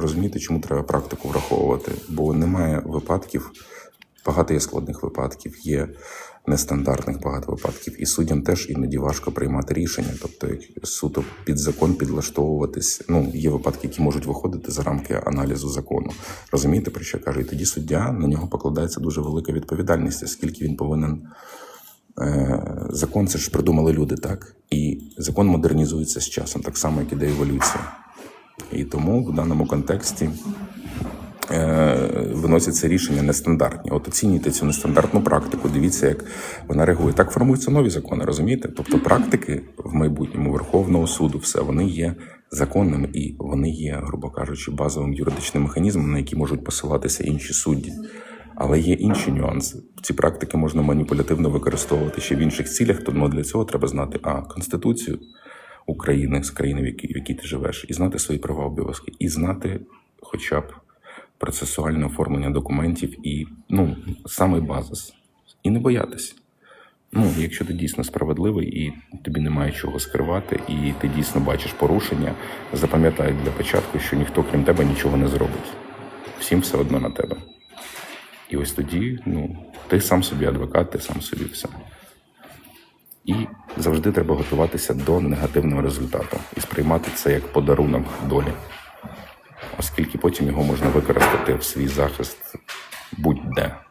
розумієте, чому треба практику враховувати? Бо немає випадків, багато є складних випадків, є нестандартних багато випадків, і суддям теж іноді важко приймати рішення, тобто як суто під закон підлаштовуватись. Ну, є випадки, які можуть виходити за рамки аналізу закону. Розумієте, про що я кажу? І тоді суддя на нього покладається дуже велика відповідальність, оскільки він повинен. Е, закон це ж придумали люди, так? І закон модернізується з часом, так само, як іде еволюція. І тому в даному контексті е, виносяться рішення нестандартні. От оцінюйте цю нестандартну практику, дивіться, як вона реагує. Так формуються нові закони, розумієте? Тобто практики в майбутньому Верховного суду, все вони є законними і вони є, грубо кажучи, базовим юридичним механізмом, на який можуть посилатися інші судді. Але є інші нюанси. Ці практики можна маніпулятивно використовувати ще в інших цілях, тому для цього треба знати а конституцію України з країни, в якій, в якій ти живеш, і знати свої права обов'язки, і знати хоча б процесуальне оформлення документів і ну саме базис. І не боятись. Ну, якщо ти дійсно справедливий і тобі немає чого скривати, і ти дійсно бачиш порушення, запам'ятай для початку, що ніхто крім тебе нічого не зробить. Всім все одно на тебе. І ось тоді, ну, ти сам собі адвокат, ти сам собі все. І завжди треба готуватися до негативного результату і сприймати це як подарунок долі, оскільки потім його можна використати в свій захист будь-де.